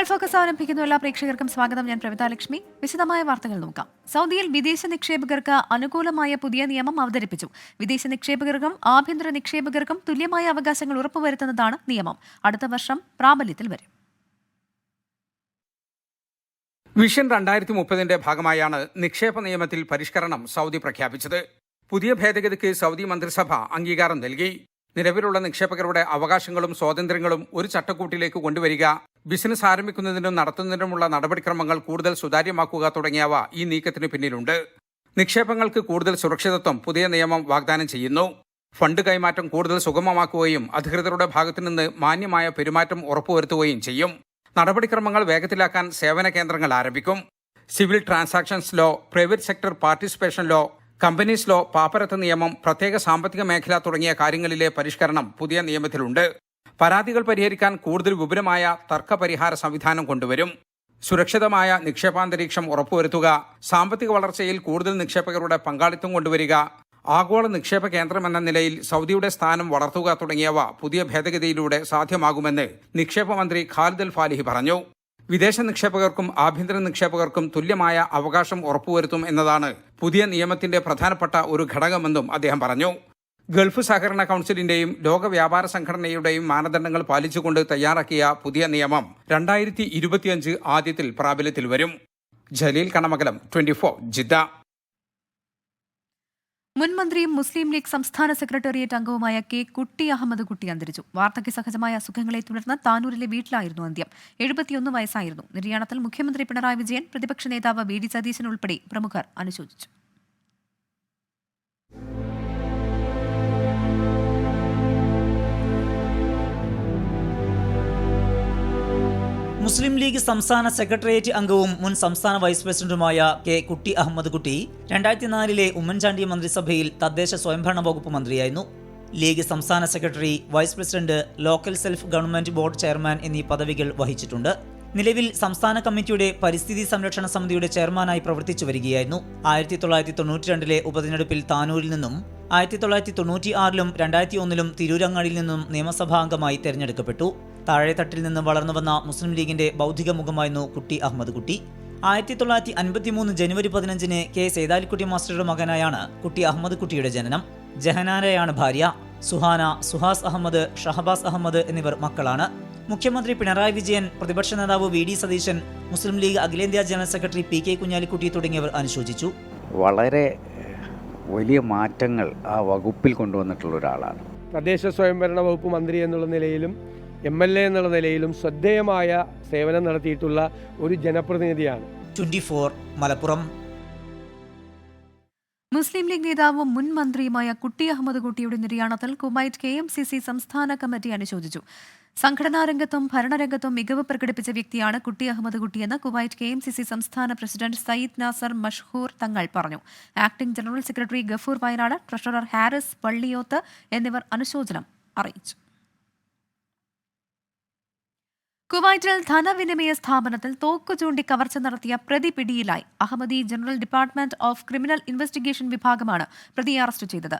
Gulf focus ആരംഭിക്കുന്ന എല്ലാ പ്രേക്ഷകർക്കും സ്വാഗതം. ഞാൻ പ്രവിത ലക്ഷ്മി. വിശദമായ വാർത്തകൾ നോക്കാം. സൗദിയിൽ വിദേശ നിക്ഷേപകർക്ക് അനുകൂലമായ പുതിയ നിയമം അവതരിപ്പിച്ചു. വിദേശ നിക്ഷേപകർക്കും ആഭ്യന്തര നിക്ഷേപകർക്കും തുല്യമായ അവകാശങ്ങൾ ഉറപ്പുവരുത്തുന്നതാണ് നിയമം. അടുത്ത വർഷം പ്രാബല്യത്തിൽ വരും. വിഷൻ രണ്ടായിരത്തി മുപ്പതിന്റെ ഭാഗമായാണ് നിക്ഷേപ നിയമത്തിൽ പരിഷ്കരണം സൗദി പ്രഖ്യാപിച്ചത്. പുതിയ ഭേദഗതിക്ക് സൗദി മന്ത്രിസഭ അംഗീകാരം നൽകി. നിലവിലുള്ള നിക്ഷേപകരുടെ അവകാശങ്ങളും സ്വാതന്ത്ര്യങ്ങളും ഒരു ചട്ടക്കൂട്ടിലേക്ക് കൊണ്ടുവരിക ബിസിനസ് ആരംഭിക്കുന്നതിനും നടത്തുന്നതിനുമുള്ള നടപടിക്രമങ്ങൾ കൂടുതൽ സുതാര്യമാക്കുക തുടങ്ങിയവ ഈ നീക്കത്തിന് പിന്നിലുണ്ട്. നിക്ഷേപങ്ങൾക്ക് കൂടുതൽ സുരക്ഷിതത്വം പുതിയ നിയമം വാഗ്ദാനം ചെയ്യുന്നു. ഫണ്ട് കൈമാറ്റം കൂടുതൽ സുഗമമാക്കുകയും അധികൃതരുടെ ഭാഗത്തുനിന്ന് മാന്യമായ പെരുമാറ്റം ഉറപ്പുവരുത്തുകയും ചെയ്യും. നടപടിക്രമങ്ങൾ വേഗത്തിലാക്കാൻ സേവന കേന്ദ്രങ്ങൾ ആരംഭിക്കും. Civil transactions law private sector participation law companies law പാപ്പരത്ത് നിയമം പ്രത്യേക സാമ്പത്തിക മേഖല തുടങ്ങിയ കാര്യങ്ങളിലെ പരിഷ്കരണം പുതിയ നിയമത്തിലുണ്ട്. പരാതികൾ പരിഹരിക്കാൻ കൂടുതൽ വിപുലമായ തർക്ക പരിഹാര സംവിധാനം കൊണ്ടുവരും. സുരക്ഷിതമായ നിക്ഷേപാന്തരീക്ഷം ഉറപ്പുവരുത്തുക. സാമ്പത്തിക വളർച്ചയിൽ കൂടുതൽ നിക്ഷേപകരുടെ പങ്കാളിത്തം കൊണ്ടുവരിക. ആഗോള നിക്ഷേപ കേന്ദ്രം എന്ന നിലയിൽ സൗദിയുടെ സ്ഥാനം വളർത്തുക തുടങ്ങിയവ പുതിയ ഭേദഗതിയിലൂടെ സാധ്യമാകുമെന്ന് നിക്ഷേപ മന്ത്രി ഖാലിദ് അൽ ഫാലിഹി പറഞ്ഞു. വിദേശ നിക്ഷേപകർക്കും ആഭ്യന്തര നിക്ഷേപകർക്കും തുല്യമായ അവകാശം ഉറപ്പുവരുത്തും എന്നതാണ് പുതിയ നിയമത്തിന്റെ പ്രധാനപ്പെട്ട ഒരു ഘടകമെന്നും അദ്ദേഹം പറഞ്ഞു. ഗൾഫ് സഹകരണ കൗൺസിലിന്റെയും ലോക വ്യാപാര സംഘടനയുടെയും മാനദണ്ഡങ്ങൾ പാലിച്ചുകൊണ്ട് തയ്യാറാക്കിയ പുതിയ നിയമം രണ്ടായിരത്തി ഇരുപത്തിയഞ്ച് ആദ്യത്തിൽ പ്രാബല്യത്തിൽ വരും. ജലീൽ കണമകലം ട്വന്റി ജിദ്ദ. മുൻ മന്ത്രിയും മുസ്ലിം ലീഗ് സംസ്ഥാന സെക്രട്ടേറിയറ്റ് അംഗവുമായ കെ കുട്ടി അഹമ്മദ് കുട്ടി അന്തരിച്ചു. വാർദ്ധക്യ സഹജമായ അസുഖങ്ങളെ തുടർന്ന് താനൂരിലെ വീട്ടിലായിരുന്നു അന്ത്യം. എഴുപത്തിയൊന്ന് വയസ്സായിരുന്നു. നിര്യാണത്തിൽ മുഖ്യമന്ത്രി പിണറായി വിജയൻ പ്രതിപക്ഷ നേതാവ് വി ഡി സതീശൻ ഉൾപ്പെടെ പ്രമുഖർ അനുശോചിച്ചു. മുസ്ലിം ലീഗ് സംസ്ഥാന സെക്രട്ടേറിയറ്റ് അംഗവും മുൻ സംസ്ഥാന വൈസ് പ്രസിഡന്റുമായ കെ കുട്ടി അഹമ്മദ് കുട്ടി രണ്ടായിരത്തി നാലിലെ ഉമ്മൻചാണ്ടി മന്ത്രിസഭയിൽ തദ്ദേശ സ്വയംഭരണ വകുപ്പ് മന്ത്രിയായിരുന്നു. ലീഗ് സംസ്ഥാന secretary vice president local self government board chairman എന്നീ പദവികൾ വഹിച്ചിട്ടുണ്ട്. നിലവിൽ സംസ്ഥാന കമ്മിറ്റിയുടെ പരിസ്ഥിതി സംരക്ഷണ സമിതിയുടെ ചെയർമാനായി പ്രവർത്തിച്ചു വരികയായിരുന്നു. ആയിരത്തി തൊള്ളായിരത്തി തൊണ്ണൂറ്റി രണ്ടിലെ ഉപതെരഞ്ഞെടുപ്പിൽ താനൂരിൽ നിന്നും ആയിരത്തി തൊള്ളായിരത്തി തൊണ്ണൂറ്റി ആറിലും രണ്ടായിരത്തി ഒന്നിലും തിരൂരങ്ങാടിയിൽ നിന്നും നിയമസഭാംഗമായി തെരഞ്ഞെടുക്കപ്പെട്ടു. താഴെത്തട്ടിൽ നിന്ന് വളർന്നു വന്ന മുസ്ലിം ലീഗിന്റെ ബൗദ്ധിക മുഖമായിരുന്നു കുട്ടി അഹമ്മദ് കുട്ടി. ആയിരത്തി തൊള്ളായിരത്തി അൻപത്തി മൂന്ന് ജനുവരി പതിനഞ്ചിന് കെ. സേതാലിക്കുട്ടി മാസ്റ്ററുടെ മകനായാണ് കുട്ടി അഹമ്മദ് കുട്ടിയുടെ ജനനം. ജഹനാരയാണ് ഭാര്യ. സുഹാന സുഹാസ് അഹമ്മദ് ഷഹബാസ് അഹമ്മദ് എന്നിവർ മക്കളാണ്. മുഖ്യമന്ത്രി പിണറായി വിജയൻ പ്രതിപക്ഷ നേതാവ് V. D. Satheesan Muslim League അഖിലേന്ത്യാ general secretary P. K. Kunhalikutty തുടങ്ങിയവർ അനുശോചിച്ചു. വളരെ വലിയ മാറ്റങ്ങൾ ആ വകുപ്പിൽ കൊണ്ടുവന്നിട്ടുള്ള ഒരാളാണ്. തദ്ദേശ സ്വയംഭരണ വകുപ്പ് മന്ത്രി എന്നുള്ള നിലയിലും എം എൽ എ എന്നുള്ള നിലയിലും ശ്രദ്ധേയമായ സേവനം നടത്തിയിട്ടുള്ള ഒരു ജനപ്രതിനിധിയാണ്. Twenty four Malappuram. Muslim League നേതാവും മുൻ മന്ത്രിയുമായ കുട്ടി അഹമ്മദ് കുട്ടിയുടെ നിര്യാണത്തിൽ Kuwait K M C C സംസ്ഥാന കമ്മിറ്റി അനുശോചിച്ചു. സംഘടനാ രംഗത്തും ഭരണരംഗത്തും മികവ് പ്രകടിപ്പിച്ച വ്യക്തിയാണ് Kutty Ahmed കുട്ടിയെന്ന് Kuwait K M C C സംസ്ഥാന പ്രസിഡന്റ് സയ്യിദ് നാസർ മഷ്ഹൂർ തങ്ങൾ പറഞ്ഞു. Acting general secretary Gafoor Wayanad treasurer Haris Palliyoth എന്നിവർ അനുശോചനം അറിയിച്ചു. കുവൈറ്റിൽ ധനവിനിമയ സ്ഥാപനത്തിൽ തോക്കു ചൂണ്ടി കവർച്ച നടത്തിയ പ്രതി പിടിയിലായി. Ahmadi general department of criminal investigation വിഭാഗമാണ് പ്രതിയെ അറസ്റ്റ് ചെയ്തത്.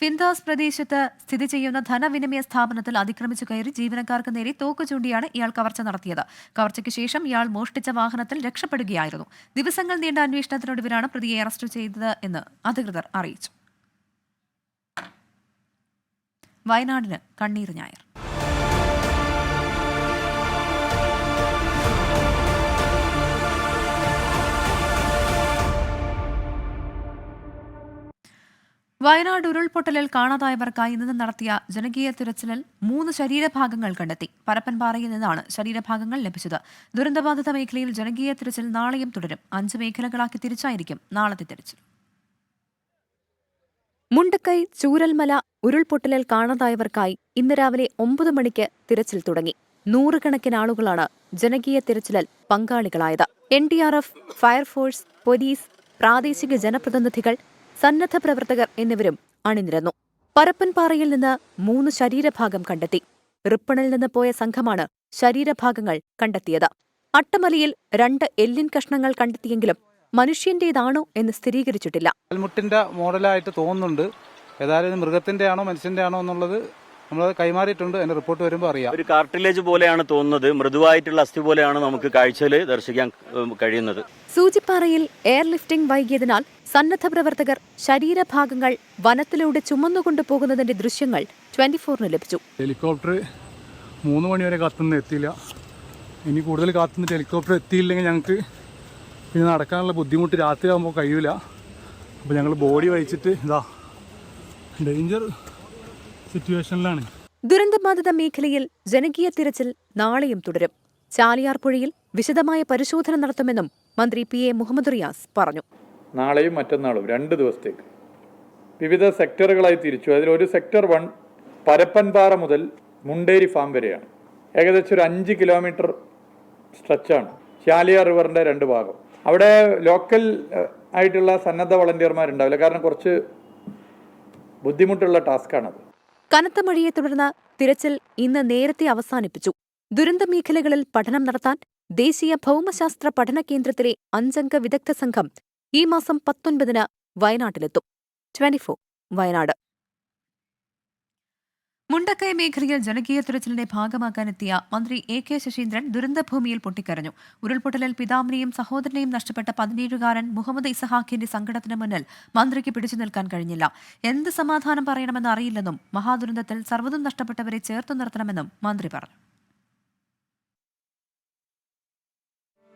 ഫിൻദാസ് പ്രദേശത്ത് സ്ഥിതി ചെയ്യുന്ന ധനവിനിമയ സ്ഥാപനത്തിൽ അതിക്രമിച്ചു കയറി ജീവനക്കാർക്ക് നേരെ തോക്കു ചൂണ്ടിയാണ് ഇയാൾ കവർച്ച നടത്തിയത്. കവർച്ചയ്ക്ക് ശേഷം ഇയാൾ മോഷ്ടിച്ച വാഹനത്തിൽ രക്ഷപ്പെടുകയായിരുന്നു. ദിവസങ്ങൾ നീണ്ട അന്വേഷണത്തിനൊടുവിലാണ് പ്രതിയെ അറസ്റ്റ് ചെയ്തത് എന്ന് അധികൃതർ അറിയിച്ചു. വയനാടിന് കണ്ണീർ ഞായർ. വയനാട് ഉരുൾപൊട്ടലിൽ കാണാതായവർക്കായി ഇന്ന് നടത്തിയ ജനകീയ തിരച്ചിലിൽ മൂന്ന് ശരീരഭാഗങ്ങൾ കണ്ടെത്തി. പരപ്പൻപാറയിൽ നിന്നാണ് ശരീരഭാഗങ്ങൾ ലഭിച്ചത്. ദുരന്തബാധിത മേഖലയിൽ ജനകീയ തിരച്ചിൽ നാളെയും തുടരും. അഞ്ച് മേഖലകളാക്കി തിരിച്ചായിരിക്കും നാളത്തെ തിരച്ചിൽ. മുണ്ടക്കൈ ചൂരൽമല ഉരുൾപൊട്ടലിൽ കാണാതായവർക്കായി ഇന്ന് രാവിലെ ഒമ്പത് മണിക്ക് തിരച്ചിൽ തുടങ്ങി. നൂറുകണക്കിന് ആളുകളാണ് ജനകീയ തിരച്ചിലിൽ പങ്കാളികളായത്. N D R F fire force police പ്രാദേശിക ജനപ്രതിനിധികൾ സന്നദ്ധ പ്രവർത്തകർ എന്നിവരും അണിനിരന്നു. പരപ്പൻപാറയിൽ നിന്ന് മൂന്ന് ശരീരഭാഗം കണ്ടെത്തി. റിപ്പണിൽ നിന്ന് പോയ സംഘമാണ് ശരീരഭാഗങ്ങൾ കണ്ടെത്തിയത്. അട്ടമലയിൽ രണ്ട് എല്ലിൻ കഷ്ണങ്ങൾ കണ്ടെത്തിയെങ്കിലും മനുഷ്യന്റേതാണോ എന്ന് സ്ഥിരീകരിച്ചിട്ടില്ല. മോഡലായിട്ട് തോന്നുന്നുണ്ട്. ഏതായാലും മൃഗത്തിന്റെ ആണോ മനുഷ്യന്റെ ആണോ എന്നുള്ളത് നമ്മളത് കൈമാറിയിട്ടുണ്ട് അതിന്റെ റിപ്പോർട്ട് വരുമ്പോൾ അറിയാം. ഒരു കാർട്ടിലേജ് പോലെയാണ് തോന്നുന്നത് മൃദുവായിട്ടുള്ള അസ്ഥി പോലെയാണ് നമുക്ക് കാഴ്ചയിൽ ദർശിക്കാൻ കഴിയുന്നത്. സൂചിപ്പാറയിൽ എയർലിഫ്റ്റിംഗ് വൈകിയതിനാൽ സന്നദ്ധ പ്രവർത്തകർ ശരീരഭാഗങ്ങൾ വനത്തിലൂടെ ചുമന്നുകൊണ്ടു പോകുന്നതിന്റെ ദൃശ്യങ്ങൾ ട്വന്റി ഫോറിന് ലഭിച്ചു. ഹെലികോപ്റ്റർ മൂന്ന് മണിവരെ കാത്തുനിന്ന് എത്തിയില്ല. ഇനി കൂടുതൽ കാത്തുനിന്നിട്ട് ഹെലികോപ്റ്റർ എത്തിയില്ലെങ്കിൽ ഞങ്ങൾക്ക് പിന്നെ നടക്കാനുള്ള ബുദ്ധിമുട്ട് രാത്രി ആകുമ്പോൾ കഴിയില്ല അപ്പോൾ ഞങ്ങൾ ബോഡി വഹിച്ചിട്ട് ഇതാ ഡേഞ്ചർ സിറ്റുവേഷനിലാണ് ദുരന്തബാധിത മേഖലയിൽ ജനകീയ തിരച്ചിൽ നാളെയും തുടരും. ചാലിയാർ പുഴയിൽ വിശദമായ പരിശോധന നടത്തുമെന്നും മന്ത്രി പി എ മുഹമ്മദ് റിയാസ് പറഞ്ഞു. നാളെയും മറ്റന്നാളും രണ്ട് ദിവസത്തേക്ക്. വിവിധ സെക്ടറുകളായി തിരിച്ചു. അതിൽ ഒരു സെക്ടർ വൺ പരപ്പൻപാറ മുതൽ മുണ്ടേരി ഫാം വരെയാണ്. ഏകദേശം ഒരു അഞ്ച് കിലോമീറ്റർ സ്ട്രെച്ചാണ്. ചാലിയാർ റിവറിന്റെ രണ്ട് ഭാഗം. അവിടെ ലോക്കൽ ആയിട്ടുള്ള സന്നദ്ധ വളണ്ടിയർമാരുണ്ടാവില്ല. കാരണം കുറച്ച് ബുദ്ധിമുട്ടുള്ള ടാസ്ക്കാണത്. കനത്ത മഴയെ തുടർന്ന് തിരച്ചിൽ ഇന്ന് നേരത്തെ അവസാനിപ്പിച്ചു. ദുരന്ത മേഖലകളിൽ പഠനം നടത്താൻ ദേശീയ ഭൗമശാസ്ത്ര പഠന കേന്ദ്രത്തിലെ അഞ്ചംഗ വിദഗ്ധ സംഘം ഈ മാസം പത്തൊൻപതിന് വയനാട്ടിലെത്തും. ട്വന്റിഫോർ വയനാട്. മുണ്ടക്കൈ മേഖലയിൽ ജനകീയ തിരച്ചിലിനെ ഭാഗമാക്കാനെത്തിയ മന്ത്രി എ കെ ശശീന്ദ്രൻ ദുരന്തഭൂമിയിൽ പൊട്ടിക്കരഞ്ഞു. ഉരുൾപൊട്ടലിൽ പിതാവിനെയും സഹോദരനെയും നഷ്ടപ്പെട്ട പതിനേഴുകാരൻ മുഹമ്മദ് ഇസഹാഖിന്റെ സങ്കടത്തിന് മുന്നിൽ മന്ത്രിക്ക് പിടിച്ചു നിൽക്കാൻ കഴിഞ്ഞില്ല. എന്ത് സമാധാനം പറയണമെന്ന് അറിയില്ലെന്നും മഹാദുരന്തത്തിൽ സർവതും നഷ്ടപ്പെട്ടവരെ ചേർത്തു നിർത്തണമെന്നും മന്ത്രി പറഞ്ഞു.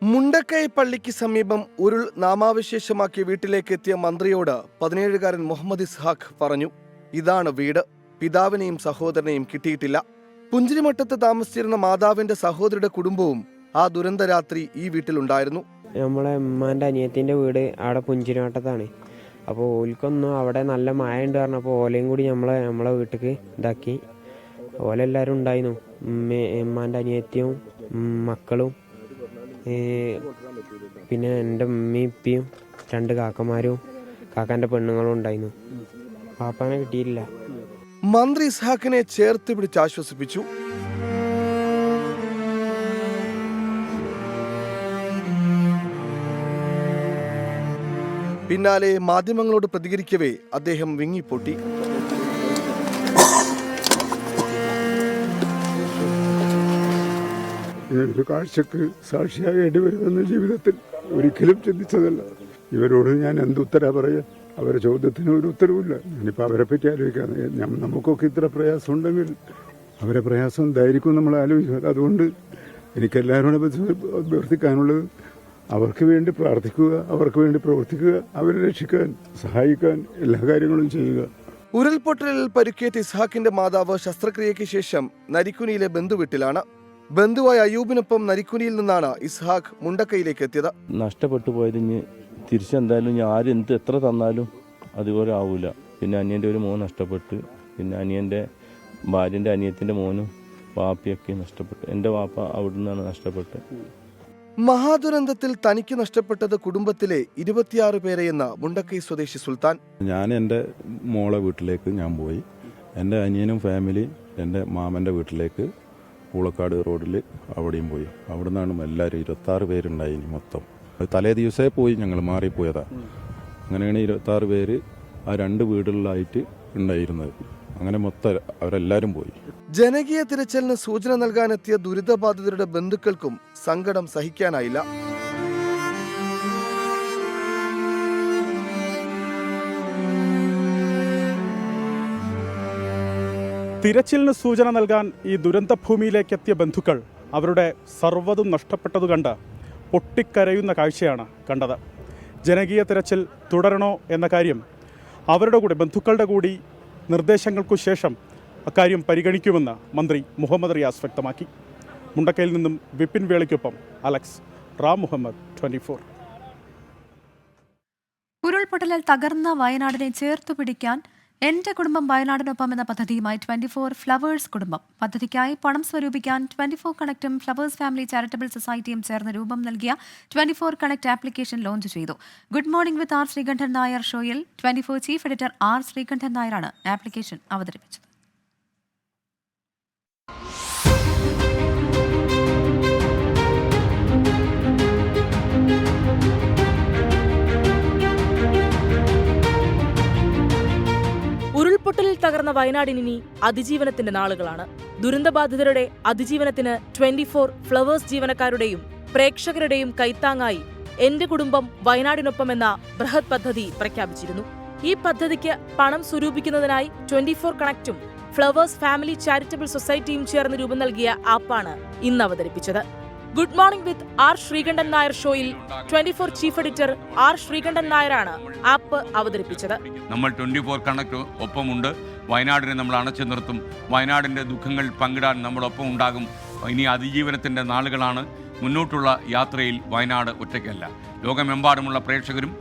മുണ്ടക്കൈ പള്ളിക്ക് സമീപം ഉരുൾ നാമാവിശേഷമാക്കി വീട്ടിലേക്ക് എത്തിയ മന്ത്രിയോട് പതിനേഴുകാരൻ മുഹമ്മദ് ഇസ്ഹാഖ് പറഞ്ഞു ഇതാണ് വീട്. പിതാവിനെയും സഹോദരനെയും കിട്ടിയിട്ടില്ല. പുഞ്ചിരിമട്ടത്ത് താമസിച്ചിരുന്ന മാതാവിന്റെ സഹോദരിയുടെ കുടുംബവും ആ ദുരന്ത രാത്രി ഈ വീട്ടിലുണ്ടായിരുന്നു. നമ്മളെ ഉമ്മാന്റെ അനിയത്തിന്റെ വീട് അവിടെ പുഞ്ചിരിമട്ടത്താണ് അപ്പോൾ ഓൽക്കൊന്നും അവിടെ നല്ല മഴ ഉണ്ട് പറഞ്ഞപ്പോൾ ഓലയും കൂടി നമ്മളെ നമ്മളെ വീട്ടിലേക്ക് ഇതാക്കി. ഓലെല്ലാവരും ഉണ്ടായിരുന്നു ഉമ്മ ഉമ്മാന്റെ അനിയത്തിയും മക്കളും പിന്നെ എന്റെ ഉമ്മയും രണ്ട് കാക്കമാരും കാക്കാന്റെ പെണ്ണുങ്ങളും ഉണ്ടായിരുന്നു പാപ്പാനെ കിട്ടിയില്ല മന്ത്രി ഇസ്ഹാഖിനെ ചേർത്ത് പിടിച്ച് ആശ്വസിപ്പിച്ചു. പിന്നാലെ മാധ്യമങ്ങളോട് പ്രതികരിക്കവേ അദ്ദേഹം വിങ്ങിപ്പൊട്ടി. ഒരു കാഴ്ചക്ക് സാക്ഷിയാകേണ്ടി വരുമെന്ന് ജീവിതത്തിൽ ഒരിക്കലും ചിന്തിച്ചതല്ല. ഇവരോട് ഞാൻ എന്തുത്തര പറയാ അവരുടെ ചോദ്യത്തിന് ഒരു ഉത്തരവില്ല ഞാനിപ്പോൾ അവരെ പറ്റി ആലോചിക്കാം നമുക്കൊക്കെ ഇത്ര പ്രയാസം ഉണ്ടെങ്കിൽ അവരെ പ്രയാസം എന്തായിരിക്കും നമ്മൾ ആലോചിക്കുക അതുകൊണ്ട് എനിക്കെല്ലാവരോടും അഭ്യർത്ഥിക്കാനുള്ളത് അവർക്ക് വേണ്ടി പ്രാർത്ഥിക്കുക അവർക്ക് വേണ്ടി പ്രവർത്തിക്കുക അവരെ രക്ഷിക്കാൻ സഹായിക്കാൻ എല്ലാ കാര്യങ്ങളും ചെയ്യുക. ഉരുൾപൊട്ടലിൽ പരിക്കേറ്റ ഇസ്ഹാക്കിന്റെ മാതാവ് ശസ്ത്രക്രിയയ്ക്ക് ശേഷം നരിക്കുനിയിലെ ബന്ധുവീട്ടിലാണ് ബന്ധുവായ അയ്യൂബിനൊപ്പം നരിക്കുനിയിൽ നിന്നാണ് ഇസ്ഹാഖ് മുണ്ടക്കയിലേക്ക് എത്തിയത്. നഷ്ടപ്പെട്ടു പോയത് ഇനി തിരിച്ചെന്തായാലും ഞാൻ ആര് എന്ത് എത്ര തന്നാലും അതുപോലെ ആവില്ല പിന്നെ അനിയന്റെ ഒരു മോൻ നഷ്ടപ്പെട്ട് പിന്നെ അനിയന്റെ ഭാര്യന്റെ അനിയത്തിന്റെ മോനും വാപ്പിയൊക്കെ നഷ്ടപ്പെട്ടു. എന്റെ വാപ്പ അവിടെ നിന്നാണ് നഷ്ടപ്പെട്ടത്. മഹാദുരന്തത്തിൽ തനിക്ക് നഷ്ടപ്പെട്ടത് കുടുംബത്തിലെ ഇരുപത്തിയാറ് എന്ന മുണ്ടക്കൈ സ്വദേശി സുൽത്താൻ. ഞാൻ എന്റെ മോളെ വീട്ടിലേക്ക് ഞാൻ പോയി. എന്റെ അനിയനും ഫാമിലി എന്റെ മാമന്റെ വീട്ടിലേക്ക് പൂളക്കാട് റോഡിൽ അവിടെയും പോയി. അവിടെ നിന്നാണ് എല്ലാവരും ഇരുപത്താറ് പേരുണ്ടായി മൊത്തം. അത് തലേ ദിവസമേ പോയി ഞങ്ങൾ മാറിപ്പോയതാ. അങ്ങനെയാണ് ഇരുപത്താറ് പേര് ആ രണ്ട് വീടുകളിലായിട്ട് ഉണ്ടായിരുന്നത്. അങ്ങനെ മൊത്തം അവരെല്ലാരും പോയി. ജനകീയ തിരച്ചിലിന് സൂചന നൽകാനെത്തിയ ദുരിതബാധിതരുടെ ബന്ധുക്കൾക്കും സങ്കടം സഹിക്കാനായില്ല. തിരച്ചിലിന് സൂചന നൽകാൻ ഈ ദുരന്തഭൂമിയിലേക്ക് എത്തിയ ബന്ധുക്കൾ അവരുടെ സർവതും നഷ്ടപ്പെട്ടതു കണ്ട് പൊട്ടിക്കരയുന്ന കാഴ്ചയാണ് കണ്ടത്. ജനകീയ തിരച്ചിൽ തുടരണോ എന്ന കാര്യം അവരുടെ കൂടെ ബന്ധുക്കളുടെ കൂടി നിർദ്ദേശങ്ങൾക്കു ശേഷം അക്കാര്യം പരിഗണിക്കുമെന്ന് മന്ത്രി മുഹമ്മദ് റിയാസ് വ്യക്തമാക്കി. മുണ്ടക്കയിൽ നിന്നും Vipin വേളിക്കൊപ്പം Alex Ram Muhammad twenty four. ഉരുൾപൊട്ടലിൽ തകർന്ന വയനാടിനെ ചേർത്തു പിടിക്കാൻ എന്റെ കുടുംബം വയനാടിനൊപ്പം എന്ന പദ്ധതിയുമായി ട്വന്റി ഫോർ ഫ്ലവേഴ്സ് കുടുംബം. പദ്ധതിക്കായി പണം സ്വരൂപിക്കാൻ ട്വന്റി ഫോർ കണക്റ്റും ഫ്ലവേഴ്സ് ഫാമിലി ചാരിറ്റബിൾ സൊസൈറ്റിയും ചേർന്ന് രൂപം നൽകിയ twenty four connect application launch ചെയ്തു. Good morning with R Sreekandan Nair ഷോയിൽ twenty four chief editor R Sreekandan നായരാണ് ആപ്ലിക്കേഷൻ അവതരിപ്പിച്ചത്. തകർന്ന വയനാടിനി അതിജീവനത്തിന്റെ നാളുകളാണ്. ദുരന്തബാധിതരുടെ അതിജീവനത്തിന് ട്വന്റി ഫോർ ഫ്ലവേഴ്സ് ജീവനക്കാരുടെയും പ്രേക്ഷകരുടെയും കൈത്താങ്ങായി എന്റെ കുടുംബം വയനാടിനൊപ്പം എന്ന ബൃഹത് പദ്ധതി പ്രഖ്യാപിച്ചിരുന്നു. ഈ പദ്ധതിക്ക് പണം സ്വരൂപിക്കുന്നതിനായി ട്വന്റി ഫോർ കണക്റ്റും ഫ്ലവേഴ്സ് ഫാമിലി ചാരിറ്റബിൾ സൊസൈറ്റിയും ചേർന്ന് രൂപം നൽകിയ ആപ്പാണ് ഇന്ന് അവതരിപ്പിച്ചത്. Good morning with R Sreekandan Nair ഷോയിൽ twenty four chief editor R Sreekandan നായരാണ് ആപ്പ് അവതരിപ്പിച്ചത്. നമ്മൾ ട്വന്റി ഫോർ കണക്ട് ഒപ്പമുണ്ട്. വയനാടിനെ നമ്മൾ അണച്ചു നിർത്തും. വയനാടിന്റെ ദുഃഖങ്ങൾ പങ്കിടാൻ നമ്മളൊപ്പം ഉണ്ടാകും ഇനി അതിജീവനത്തിന്റെ നാളുകളാണ്. മുന്നോട്ടുള്ള യാത്രയിൽ വയനാട് ഒറ്റയ്ക്കല്ല. ലോകമെമ്പാടുമുള്ള പ്രേക്ഷകരും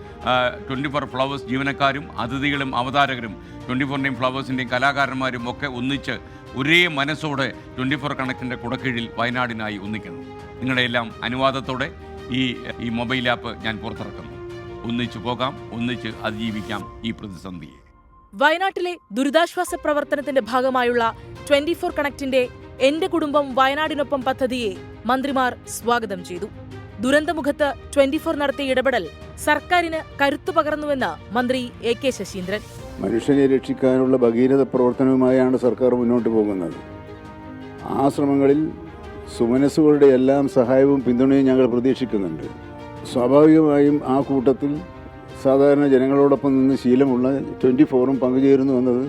ട്വന്റി ഫോർ ഫ്ലവേഴ്സ് ജീവനക്കാരും അതിഥികളും അവതാരകരും ട്വന്റി ഫോറിന്റെയും ഫ്ലവേഴ്സിന്റെയും കലാകാരന്മാരും ഒക്കെ ഒന്നിച്ച് ഒരേ മനസ്സോടെ ട്വന്റി ഫോർ കണക്റ്റിന്റെ കുടക്കീഴിൽ വയനാടിനായി ഒന്നിക്കുന്നു. നിങ്ങളുടെ എല്ലാം അനുവാദത്തോടെ ഈ ഈ മൊബൈൽ ആപ്പ് ഞാൻ പുറത്തിറക്കുന്നു. ഒന്നിച്ചു പോകാം ഒന്നിച്ച് അതിജീവിക്കാം ഈ പ്രതിസന്ധിയെ. വയനാട്ടിലെ ദുരിതാശ്വാസ പ്രവർത്തനത്തിന്റെ ഭാഗമായുള്ള ട്വന്റി ഫോർ കണക്റ്റിന്റെ എന്റെ കുടുംബം വയനാടിനൊപ്പം പദ്ധതിയെ മന്ത്രിമാർ സ്വാഗതം ചെയ്തു. ദുരന്തമുഖത്ത് ട്വന്റി ഫോർ നടത്തിയ ഇടപെടൽ സർക്കാരിന് കരുത്തു പകർന്നുവെന്ന് മന്ത്രി എ കെ ശശീന്ദ്രൻ. മനുഷ്യനെ രക്ഷിക്കാനുള്ള ഭഗീരഥ പ്രവർത്തനവുമായാണ് സർക്കാർ മുന്നോട്ട് പോകുന്നത്. ആ ശ്രമങ്ങളിൽ സുമനസ്സുകളുടെ എല്ലാം സഹായവും പിന്തുണയും ഞങ്ങൾ പ്രതീക്ഷിക്കുന്നുണ്ട്. സ്വാഭാവികമായും ആ കൂട്ടത്തിൽ സാധാരണ ജനങ്ങളോടൊപ്പം നിന്ന് ശീലമുള്ള ട്വന്റി ഫോറും പങ്കുചേരുന്നു എന്നത്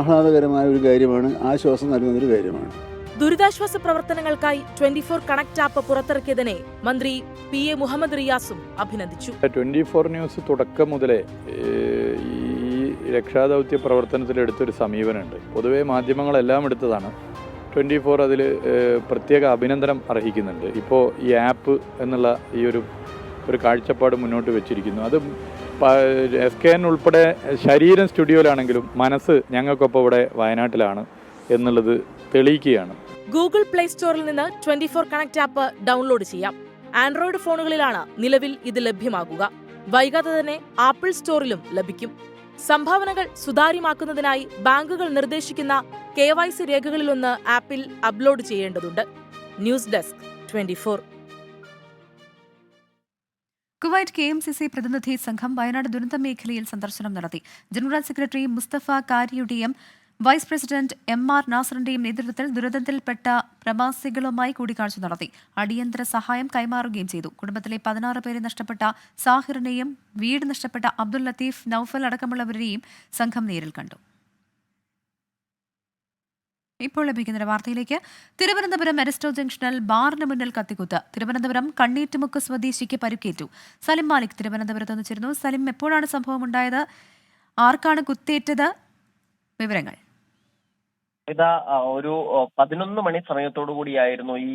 ആഹ്ലാദകരമായ ഒരു കാര്യമാണ് ആശ്വാസം നൽകുന്നൊരു കാര്യമാണ്. ദുരിതാശ്വാസ പ്രവർത്തനങ്ങൾക്കായി ട്വന്റി ഫോർ കണക്ട് ആപ്പ് പുറത്തിറക്കിയതിനെ മന്ത്രി പി എ മുഹമ്മദ് റിയാസും അഭിനന്ദിച്ചു. ട്വന്റി ഫോർ ന്യൂസ് തുടക്കം മുതലേ ഈ രക്ഷാദൗത്യ പ്രവർത്തനത്തിൽ എടുത്തൊരു സമീപനമുണ്ട്. പൊതുവേ മാധ്യമങ്ങളെല്ലാം എടുത്തതാണ്. ട്വന്റി ഫോർ അതിൽ പ്രത്യേക അഭിനന്ദനം അർഹിക്കുന്നുണ്ട്. ഇപ്പോൾ ഈ ആപ്പ് എന്നുള്ള ഈ ഒരു ഒരു കാഴ്ചപ്പാട് മുന്നോട്ട് വെച്ചിരിക്കുന്നു. അത് എസ് കെ എൻ ഉൾപ്പെടെ ശരീരം സ്റ്റുഡിയോയിലാണെങ്കിലും മനസ്സ് ഞങ്ങൾക്കൊപ്പം ഇവിടെ വയനാട്ടിലാണ് എന്നുള്ളത് തെളിയിക്കുകയാണ്. ഗൂഗിൾ പ്ലേ സ്റ്റോറിൽ നിന്ന് twenty four connect app download ചെയ്യാം. ആൻഡ്രോയിഡ് ഫോണുകളിലാണ് നിലവിൽ ഇത് ലഭ്യമാകുക. വൈകാതെ തന്നെ ആപ്പിൾ സ്റ്റോറിലും ലഭിക്കും. സംഭാവനകൾ സുതാര്യമാക്കുന്നതിനായി ബാങ്കുകൾ നിർദ്ദേശിക്കുന്ന കെ വൈ സി രേഖകളിലൊന്ന് ആപ്പിൽ അപ്ലോഡ് ചെയ്യേണ്ടതുണ്ട്. News desk twenty four Kuwait K M C C പ്രതിനിധി സംഘം വയനാട് ദുരന്ത മേഖലയിൽ സന്ദർശനം നടത്തി. ജനറൽ സെക്രട്ടറി മുസ്തഫ കാരിയുടെയും വൈസ് പ്രസിഡന്റ് എം ആർ നാസറിന്റെയും നേതൃത്വത്തിൽ ദുരന്തത്തിൽപ്പെട്ട പ്രവാസികളുമായി കൂടിക്കാഴ്ച നടത്തി. അടിയന്തര സഹായം കൈമാറുകയും ചെയ്തു. കുടുംബത്തിലെ പതിനാറ് പേരെ നഷ്ടപ്പെട്ട സാഹിറിനെയും വീട് നഷ്ടപ്പെട്ട അബ്ദുൽ ലത്തീഫ് നൌഫൽ അടക്കമുള്ളവരെയും സംഘം നേരിൽ കണ്ടു. ഇപ്പോൾ ലഭിക്കുന്ന വാർത്തയിലേക്ക്. തിരുവനന്തപുരം അരിസ്റ്റോ ജംഗ്ഷനിൽ ബാറിന് മുന്നിൽ കത്തിക്കുത്ത്. തിരുവനന്തപുരം കണ്ണീറ്റുമുക്ക് സ്വദേശിക്ക് പരുക്കേറ്റു. സലിം മാലിക് തിരുവനന്തപുരത്ത് നിന്നിരുന്നു സലിം എപ്പോഴാണ് സംഭവം ഉണ്ടായത് ആർക്കാണ് കുത്തേറ്റത്? വിവരങ്ങൾ. ഇതാ ഒരു പതിനൊന്ന് മണി സമയത്തോടു കൂടിയായിരുന്നു ഈ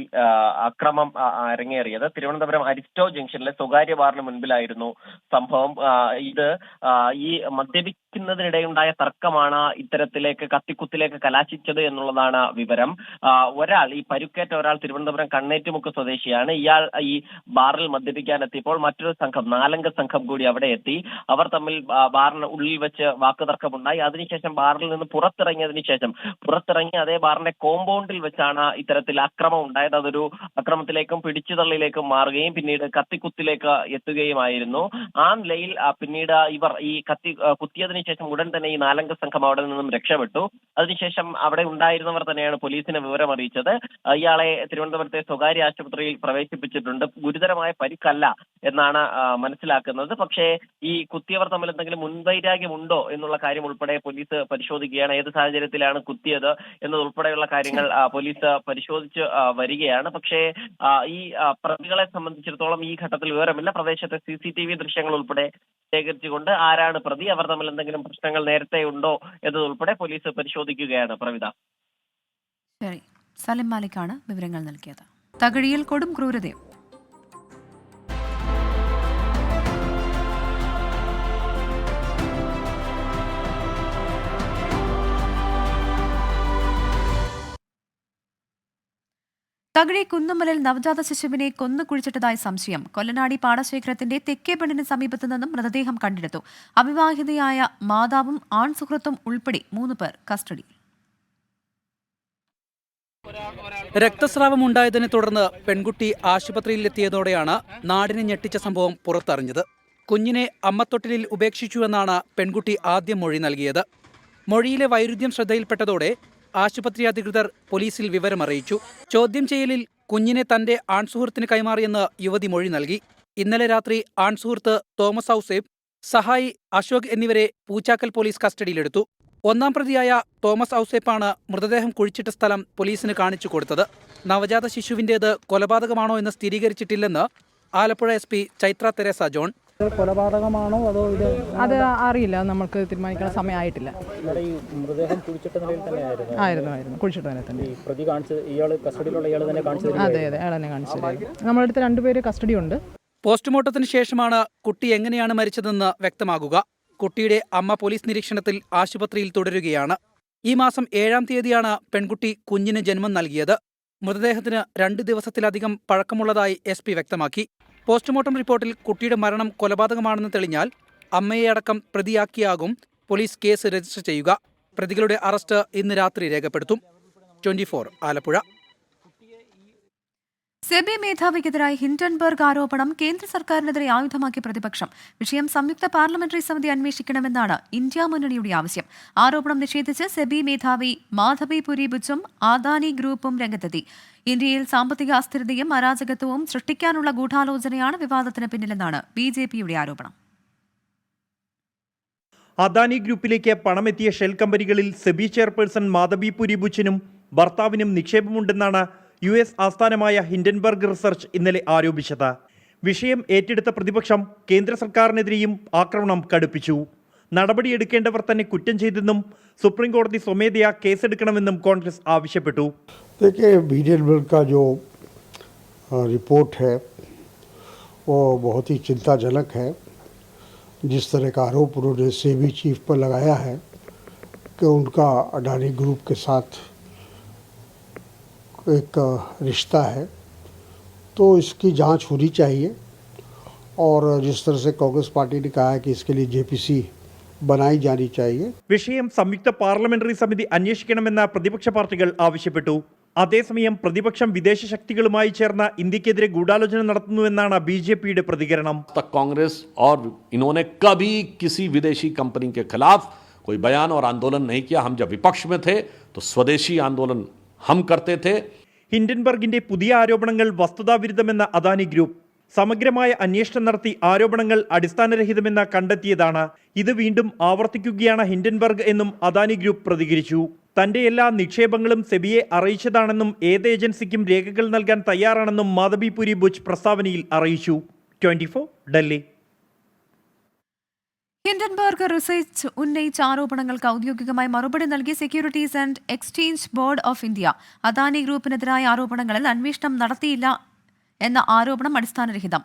അക്രമം അരങ്ങേറിയത്. തിരുവനന്തപുരം അരിസ്റ്റോ ജംഗ്ഷനിലെ സ്വകാര്യ ബാറിന് മുൻപിലായിരുന്നു സംഭവം. ഇത് ഈ ഈ മദ്യപിക്കുന്നതിനിടെയുണ്ടായ തർക്കമാണ് ഇത്തരത്തിലേക്ക് കത്തിക്കുത്തിലേക്ക് കലാശിച്ചത് എന്നുള്ളതാണ് വിവരം. ഒരാൾ ഈ പരുക്കേറ്റ ഒരാൾ തിരുവനന്തപുരം കണ്ണേറ്റുമുക്ക് സ്വദേശിയാണ്. ഇയാൾ ഈ ബാറിൽ മദ്യപിക്കാൻ എത്തിയപ്പോൾ മറ്റൊരു സംഘം നാലംഗ സംഘം കൂടി അവിടെ എത്തി. അവർ തമ്മിൽ ബാറിന് ഉള്ളിൽ വെച്ച് വാക്കുതർക്കമുണ്ടായി. അതിനുശേഷം ബാറിൽ നിന്ന് പുറത്തിറങ്ങിയതിന് ശേഷം പുറത്തിറങ്ങി അതേ ബാറിന്റെ കോമ്പൗണ്ടിൽ വെച്ചാണ് ഇത്തരത്തിൽ അക്രമം ഉണ്ടായത്. അതൊരു അക്രമത്തിലേക്കും പിടിച്ചുതള്ളിലേക്കും മാറുകയും പിന്നീട് കത്തിക്കുത്തിലേക്ക് എത്തുകയുമായിരുന്നു. ആ നിലയിൽ പിന്നീട് ഇവർ ഈ കത്തി കുത്തിയതിനു ശേഷം ഉടൻ തന്നെ ഈ നാലംഗ സംഘം അവിടെ നിന്നും രക്ഷപ്പെട്ടു. അതിനുശേഷം അവിടെ ഉണ്ടായിരുന്നവർ തന്നെയാണ് പോലീസിനെ വിവരം അറിയിച്ചത് ഇയാളെ തിരുവനന്തപുരത്തെ സ്വകാര്യ ആശുപത്രിയിൽ പ്രവേശിപ്പിച്ചിട്ടുണ്ട്. ഗുരുതരമായ പരിക്കല്ല എന്നാണ് മനസ്സിലാക്കുന്നത്. പക്ഷേ ഈ കുത്തിയവർ തമ്മിൽ എന്തെങ്കിലും മുൻവൈരാഗ്യമുണ്ടോ എന്നുള്ള കാര്യം ഉൾപ്പെടെ പോലീസ് പരിശോധിക്കുകയാണ്. ഏത് സാഹചര്യത്തിലാണ് കുത്തിയത് എന്നതുൾപ്പെടെയുള്ള കാര്യങ്ങൾ പോലീസ് പരിശോധിച്ച് വരികയാണ്. പക്ഷേ ഈ പ്രതികളെ സംബന്ധിച്ചിടത്തോളം ഈ ഘട്ടത്തിൽ വിവരമില്ല. പ്രദേശത്തെ സി സി ടി വി ദൃശ്യങ്ങൾ ഉൾപ്പെടെ ശേഖരിച്ചുകൊണ്ട് ആരാണ് പ്രതി? അവർ തമ്മിൽ എന്തെങ്കിലും പ്രശ്നങ്ങൾ നേരത്തെ ഉണ്ടോ എന്നതുൾപ്പെടെ പോലീസ് പരിശോധിക്കുകയാണ് പ്രവിത. സലിം മാലിക്കാണ് വിവരങ്ങൾ നൽകിയത്. തകഴിയിൽ കൊടും ക്രൂരതയും തകഴി കുന്നുമലിൽ നവജാത ശിശുവിനെ കൊന്നു കുഴിച്ചിട്ടതായി സംശയം. കൊല്ലനാടി പാടശേഖരത്തിന്റെ തെക്കേ പെണ്ണിന് സമീപത്തു നിന്നും മൃതദേഹം കണ്ടെടുത്തു. അവിവാഹിതയായ മാതാവും ആൺസുഹൃത്തും ഉൾപ്പെടെ മൂന്ന് പേർ കസ്റ്റഡിയിൽ. രക്തസ്രാവമുണ്ടായതിനെ തുടർന്ന് പെൺകുട്ടി ആശുപത്രിയിലെത്തിയതോടെയാണ് നാടിനെ ഞെട്ടിച്ച സംഭവം പുറത്തറിഞ്ഞത്. കുഞ്ഞിനെ അമ്മത്തൊട്ടിലിൽ ഉപേക്ഷിച്ചുവെന്നാണ് പെൺകുട്ടി ആദ്യം മൊഴി നൽകിയത്. മൊഴിയിലെ വൈരുദ്ധ്യം ശ്രദ്ധയിൽപ്പെട്ടതോടെ ആശുപത്രി അധികൃതർ പോലീസിൽ വിവരമറിയിച്ചു. ചോദ്യം ചെയ്യലിൽ കുഞ്ഞിനെ തന്റെ ആൺസുഹൃത്തിന് കൈമാറിയെന്ന് യുവതി മൊഴി നൽകി. ഇന്നലെ രാത്രി ആൺസുഹൃത്ത് തോമസ് ഔസേബ് സഹായി അശോക് എന്നിവരെ പൂച്ചാക്കൽ പോലീസ് കസ്റ്റഡിയിലെടുത്തു. ഒന്നാം പ്രതിയായ തോമസ് ഔസേപ്പാണ് മൃതദേഹം കുഴിച്ചിട്ട സ്ഥലം പോലീസിന് കാണിച്ചു കൊടുത്തത്. നവജാത ശിശുവിന്റേത് കൊലപാതകമാണോ എന്ന് സ്ഥിരീകരിച്ചിട്ടില്ലെന്ന് Alappuzha S P Chaithra Teresa John. കൊലപാതകമാണോ അതോ ഇത് അത് അറിയില്ല നമുക്ക് തീരുമാനിക്കാൻ സമയമായിട്ടില്ല. ഈ മൃതദേഹം കുഴിച്ചിട്ട നിലയിൽ തന്നെ ആയിരുന്നു ആയിരുന്നു. കുഴിച്ചിട്ട് തന്നെ തന്നെ. ഈ പ്രതി കാണിച്ച് ഇയാൾ കസ്റ്റഡിയിലുള്ള ഇയാൾ തന്നെ കാണിച്ചു അതെ അതെ. അയാൾ തന്നെ കാണിച്ചു നമ്മുടെ അടുത്ത് രണ്ടുപേര് കസ്റ്റഡി ഉണ്ട് പോസ്റ്റ്മോർട്ടത്തിന് ശേഷമാണ് കുട്ടി എങ്ങനെയാണ് മരിച്ചതെന്ന് വ്യക്തമാകുക. കുട്ടിയുടെ അമ്മ പോലീസ് നിരീക്ഷണത്തിൽ ആശുപത്രിയിൽ തുടരുകയാണ്. ഈ മാസം ഏഴാം തീയതിയാണ് പെൺകുട്ടി കുഞ്ഞിന് ജന്മം നൽകിയത്. മൃതദേഹത്തിന് രണ്ട് ദിവസത്തിലധികം പഴക്കമുള്ളതായി എസ് പി വ്യക്തമാക്കി. പോസ്റ്റ്മോർട്ടം റിപ്പോർട്ടിൽ കുട്ടിയുടെ മരണം കൊലപാതകമാണെന്ന് തെളിഞ്ഞാൽ അമ്മയെ അടക്കം പ്രതിയാക്കിയാകും പോലീസ് കേസ് രജിസ്റ്റർ ചെയ്യുക. പ്രതികളുടെ അറസ്റ്റ് ഇന്ന് രാത്രി രേഖപ്പെടുത്തും. ട്വന്റി ആലപ്പുഴ. സെബി മേധാവിക്കെതിരായ ഹിൻഡൻബർഗ് ആരോപണം കേന്ദ്ര സർക്കാരിനെതിരെ ആയുധമാക്കിയ പ്രതിപക്ഷം. വിഷയം സംയുക്ത പാർലമെന്ററി സമിതി അന്വേഷിക്കണമെന്നാണ് ഇന്ത്യ മുന്നണിയുടെ ആവശ്യം. ആരോപണം നിഷേധിച്ച് സെബി മേധാവി മാധവി പുരി ബുച്ചും ആദാനി ഗ്രൂപ്പും രംഗത്തെത്തി. ഇന്ത്യയിൽ സാമ്പത്തിക അസ്ഥിരതയും അരാജകത്വവും സൃഷ്ടിക്കാനുള്ള ഗൂഢാലോചനയാണ് വിവാദത്തിന് പിന്നിലെന്നാണ് ബി ജെ പിയുടെ ആരോപണം. അദാനി ഗ്രൂപ്പിലേക്ക് പണമെത്തിയ ഷെൽ കമ്പനികളിൽ സെബി ചെയർപേഴ്സൺ മാധവി പുരിബുച്ചിനും ഭർത്താവിനും നിക്ഷേപമുണ്ടെന്നാണ് യു എസ് ആസ്ഥാനമായ ഹിൻഡൻബർഗ് റിസർച്ച് ഇന്നലെ ആരോപിച്ചത് വിഷയം ഏറ്റെടുത്ത പ്രതിപക്ഷം കേന്ദ്ര സർക്കാരിനെതിരെയും ആക്രമണം കടുപ്പിച്ചു നടപടിയെടുക്കേണ്ടവർ തന്നെ കുറ്റം ചെയ്തെന്നും സുപ്രീം കോടതി സ്വമേധയാ കേസെടുക്കണമെന്നും കോൺഗ്രസ് ആവശ്യപ്പെട്ടു देखिए बीडियन बिल का जो अ, रिपोर्ट है वो बहुत ही चिंताजनक है जिस तरह का आरोप उन्होंने सेबी चीफ पर लगाया है कि उनका अडानी ग्रुप के साथ एक अ, रिश्ता है तो इसकी जांच होनी चाहिए और जिस तरह से कांग्रेस पार्टी ने कहा है कि इसके लिए जेपीसी बनाई जानी चाहिए വിഷയം സംയുക്ത പാർലമെന്ററി സമിതി അന്വേഷിക്കണമെന്ന് പ്രതിപക്ഷ പാർട്ടികൾ ആവശ്യപ്പെട്ടു അതേസമയം പ്രതിപക്ഷം വിദേശ ശക്തികളുമായി ചേർന്ന് ഇന്ത്യക്കെതിരെ ഗൂഢാലോചന നടത്തുന്നുവെന്നാണ് ബി ജെ പിയുടെ പ്രതികരണം तक कांग्रेस और इन्होंने कभी किसी विदेशी कंपनी के खिलाफ कोई बयान और आंदोलन नहीं किया हम जब विपक्ष में थे तो स्वदेशी आंदोलन ഹം കർത്തേ थे ഹിൻഡൻബർഗിന്റെ പുതിയ ആരോപണങ്ങൾ വസ്തുതാവിരുദ്ധമെന്ന അദാനി ഗ്രൂപ്പ് സമഗ്രമായ അന്വേഷണം നടത്തി ആരോപണങ്ങൾ അടിസ്ഥാനരഹിതമെന്ന കണ്ടെത്തിയതാണ്. ഇത് വീണ്ടും ആവർത്തിക്കുകയാണ് ഹിൻഡൻബർഗ് എന്നും അദാനി ഗ്രൂപ്പ് പ്രതികരിച്ചു. തന്റെ എല്ലാ നിക്ഷേപങ്ങളും സെബിയെ അറിയിച്ചതാണെന്നും ഏത് ഏജൻസിക്കും രേഖകൾ നൽകാൻ തയ്യാറാണെന്നും മാധവിപുരി ബുജ് പ്രസ്താവനയിൽ അറിയിച്ചു. ട്വന്റി ഡൽഹി. ഹിൻഡൻബർഗ് റിസർച്ച് ഉന്നയിച്ച ആരോപണങ്ങൾക്ക് ഔദ്യോഗികമായി മറുപടി നൽകി securities and exchange board of India. Adani ഗ്രൂപ്പിനെതിരായ ആരോപണങ്ങളിൽ അന്വേഷണം നടത്തിയില്ല എന്ന ആരോപണം അടിസ്ഥാനരഹിതം.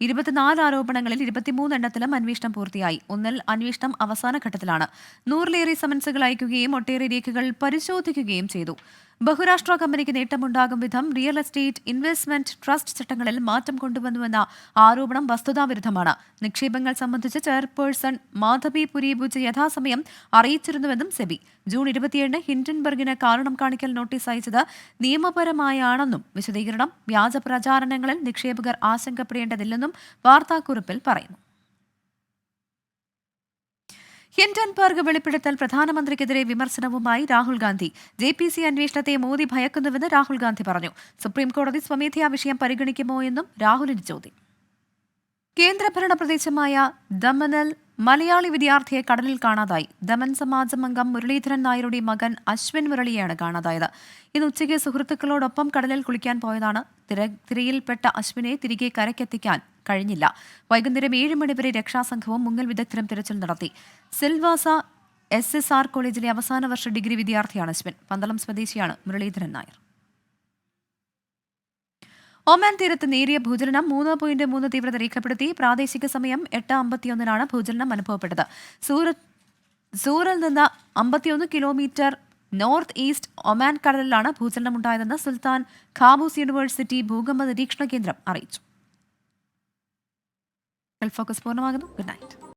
ഇരുപത്തിനാല് ആരോപണങ്ങളിൽ ഇരുപത്തിമൂന്ന് എണ്ണത്തിലും അന്വേഷണം പൂർത്തിയായി. ഒന്നിൽ അന്വേഷണം അവസാന ഘട്ടത്തിലാണ്. നൂറിലേറെ സമൻസുകൾ അയക്കുകയും ഒട്ടേറെ രേഖകൾ പരിശോധിക്കുകയും ചെയ്തു. ബഹുരാഷ്ട്ര കമ്പനിക്ക് നേട്ടമുണ്ടാകും വിധം റിയൽ എസ്റ്റേറ്റ് ഇൻവെസ്റ്റ്മെന്റ് ട്രസ്റ്റ് ചട്ടങ്ങളിൽ മാറ്റം കൊണ്ടുവന്നുവെന്ന ആരോപണം വസ്തുതാവിരുദ്ധമാണ് നിക്ഷേപങ്ങൾ സംബന്ധിച്ച് ചെയർപേഴ്സൺ മാധവി പുരിപൂജ യഥാസമയം അറിയിച്ചിരുന്നുവെന്നും സെബി. ജൂൺ ഇരുപത്തിയേഴിന് ഹിൻഡൻബർഗിന് കാരണം കാണിക്കൽ നോട്ടീസ് അയച്ചത് നിയമപരമായാണെന്നും വിശദീകരണം വ്യാജ പ്രചാരണങ്ങളിൽ നിക്ഷേപകർ ആശങ്കപ്പെടേണ്ടതില്ലെന്നും വാർത്താക്കുറിപ്പിൽ പറയുന്നു. ഹിൻഡൻബർഗ് വെളിപ്പെടുത്തൽ പ്രധാനമന്ത്രിക്കെതിരെ വിമർശനവുമായി Rahul Gandhi. J P C അന്വേഷണത്തെ മോദി ഭയക്കുന്നുവെന്ന് രാഹുൽ ഗാന്ധി പറഞ്ഞു. സുപ്രീംകോടതി സ്വമേധയാ വിഷയം പരിഗണിക്കുമോ എന്നും രാഹുലിന് ചോദ്യം. കേന്ദ്രഭരണ പ്രദേശമായ ദമനൽ മലയാളി വിദ്യാർത്ഥിയെ കടലിൽ കാണാതായി. ദമൻ സമാജം അംഗം മുരളീധരൻ നായരുടെ മകൻ അശ്വിൻ മുരളിയാണ് കാണാതായത്. ഇന്ന് ഉച്ചയ്ക്ക് സുഹൃത്തുക്കളോടൊപ്പം കടലിൽ കുളിക്കാൻ പോയതാണ്. തിരയിൽപ്പെട്ട അശ്വിനെ തിരികെ കരയ്ക്കെത്തിക്കാൻ കഴിഞ്ഞില്ല. വൈകുന്നേരം ഏഴ് മണിവരെ രക്ഷാസംഘവും മുങ്ങൽ വിദഗ്ധരും തിരച്ചിൽ നടത്തി. സിൽവാസ എസ് എസ് ആർ കോളേജിലെ അവസാന വർഷ ഡിഗ്രി വിദ്യാർത്ഥിയാണ് അശ്വിൻ. പന്തളം സ്വദേശിയാണ് മുരളീധരൻ നായർ. ഒമാൻ തീരത്ത് നേരിയ ഭൂചലനം മൂന്ന് പോയിന്റ് മൂന്ന് തീവ്രത രേഖപ്പെടുത്തി. പ്രാദേശിക സമയം എട്ട് അമ്പത്തിയൊന്നിനാണ് ഭൂചലനം അനുഭവപ്പെട്ടത്. സൂറത്ത് സൂറിൽ നിന്ന് അമ്പത്തിയൊന്ന് കിലോമീറ്റർ നോർത്ത് ഈസ്റ്റ് ഒമാൻ കടലിലാണ് ഭൂചലനം ഉണ്ടായതെന്ന് സുൽത്താൻ ഖാബൂസ് യൂണിവേഴ്സിറ്റി ഭൂകമ്പ നിരീക്ഷണ കേന്ദ്രം അറിയിച്ചു. ഫോക്കസ് പൂർണമാകുന്നു. Good night